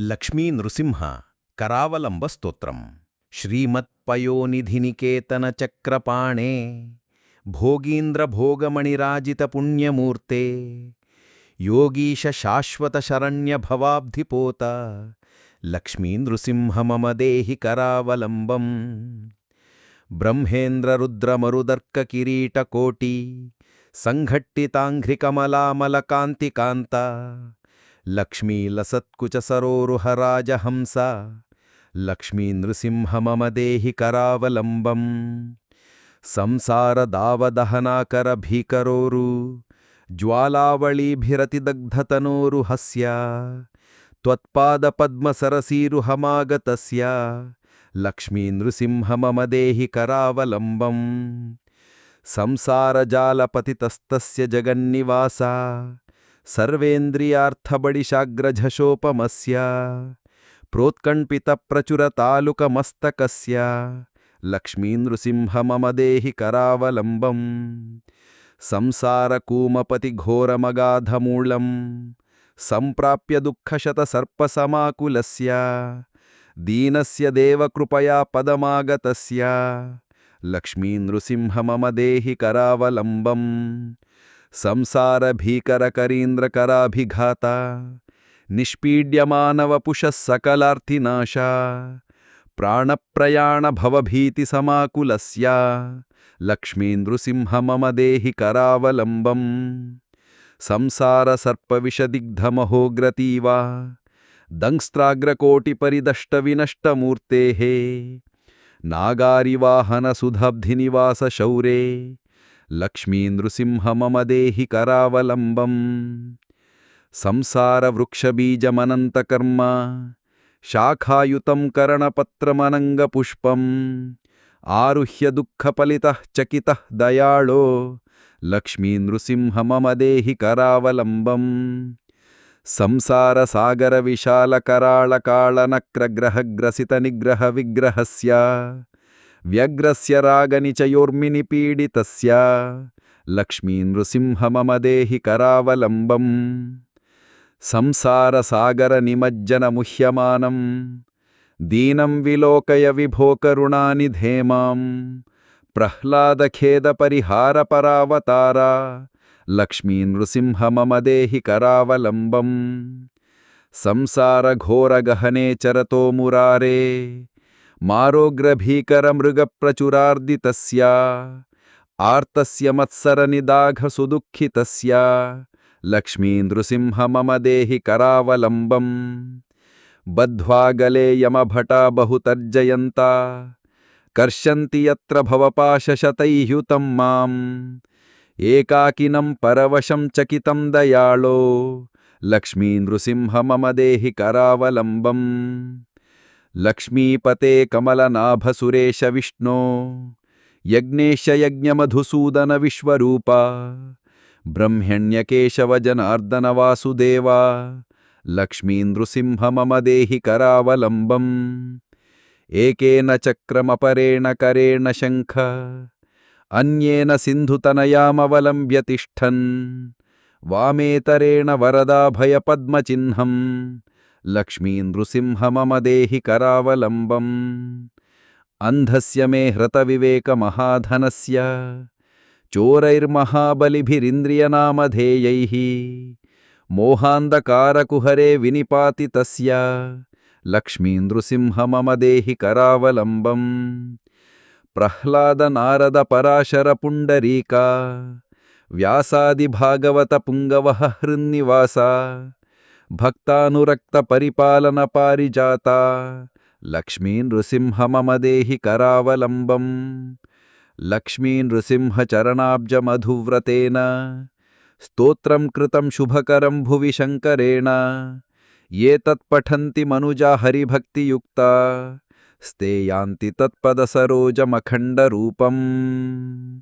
లక్ష్మీ నృసింహ కరావలంబ స్తోత్రం శ్రీమత్పయోనిధినికేతన చక్రపాణే భోగీంద్ర భోగమణిరాజిత పుణ్యమూర్తే యోగీశ శాశ్వత శరణ్య భవాబ్ధిపోత లక్ష్మీలసత్కుచసరోరుహరాజహంస లక్ష్మీ నృసింహ మమ దేహి కరావలంబం సంసారదావదహనాకర భీకరోరు జ్వాలావళీభిరతిదగ్ధతనోరు హస్య త్వత్పాదపద్మసరసీరుహమాగతస్య లక్ష్మీ నృసింహ మమ దేహి కరావలంబం సంసారజాలపతితస్తస్య జగన్నివాసా सर्वेन्द्रियार्थबडिशाग्रझशोपमस्य प्रोत्कण्पितप्रचुरतालुकमस्तकस्य लक्ष्मी नृसिंह मम देहि करावलम्बम् संसारकूमपतिघोरमगाधमूलम् सम्प्राप्य दुःखशतसर्पसमाकुलस्य दीनस्य देवकृपया पदमागतस्य लक्ष्मी नृसिंह मम देहि करावलम्बम् संसारभीकरकरीन्द्रकराभिघाता निष्पीड्यमानवपुषः सकलार्थिनाशा प्राणप्रयाणभवभीतिसमाकुलस्य लक्ष्मी नृसिंह मम देहि करावलम्बम् संसारसर्पविषदिग्धमहोग्रतीवा दंष्ट्राग्रकोटिपरिदष्टविनष्टमूर्तेः नागारिवाहनसुधाब्धिनिवासशौरे లక్ష్మీనృసింహమమదేహి కరావలంబం సంసారవృక్షబీజమనంతకర్మ శాఖాయుతం కరణపత్రమనంగపుష్పం ఆరుహ్య దుఃఖఫలిత చకిత దయాళో లక్ష్మీనృసింహమమదేహి కరావలంబం సంసార సాగర నిగ్రహ విగ్రహస్య వ్యగ్రస్య రాగనిచయోర్మిని పీడితస్య లక్ష్మీనృసింహ మమ దేహి కరావలంబం సంసారసాగర నిమజ్జనముహ్యమానం దీనం విలోకయ విభోకరుణాని ధేమాం ప్రహ్లాదఖేదపరిహారపరావతారా లక్ష్మీనృసింహ మమ దేహి కరావలంబం సంసారఘోరగహనే చరతో మురారే मारोग्रभीकरमृगप्रचुरार्दितस्य। आर्तस्य लक्ष्मी नृसिंह मम देहि करावलम्बम्। बद्ध्वा गले यमभटा बहुतर्जयन्ता। कर्षन्ति यत्र भवपाशशतैह्युतं माम्। एकाकिनं परवशं चकितं लक्ष्मी नृसिंह मम देहि करावलम्बम्। लक्ष्मीपते कमलनाभसुरेश विष्णो यज्ञेश यज्ञमधुसूदन विश्वरूपा ब्रह्मण्यकेशवजनार्दनवासुदेवा नृसिंह मम देहि करावलम्बम् एकेन चक्रमपरेण करेण शङ्ख, अन्येन सिन्धुतनयामवलम्ब्य तिष्ठन्, वामेतरेण वरदाभयपद्मचिह्नम् लक्ष्मी नृसिंह मम देहि करावलम्बम् अन्धस्य मे हृतविवेकमहाधनस्य। चोरैर्महाबलिभिरिन्द्रियनामधेयैः। मोहान्धकारकुहरे विनिपातितस्य। लक्ष्मी नृसिंह मम देहि करावलम्बम् प्रह्लादनारदपराशरपुण्डरीका। व्यासादिभागवतपुङ्गवः हृन्निवासा भक्तानुरक्तपरिपालनपारिजाता। लक्ष्मी नृसिंह मम देहि करावलम्बम् लक्ष्मी नृसिंहचरणाब्जमधुव्रतेन स्तोत्रं कृतं शुभकरं भुवि शङ्करेण ये तत्पठन्ति मनुजा हरिभक्तियुक्ता। स्ते यान्ति तत्पदसरोजमखण्डरूपम्।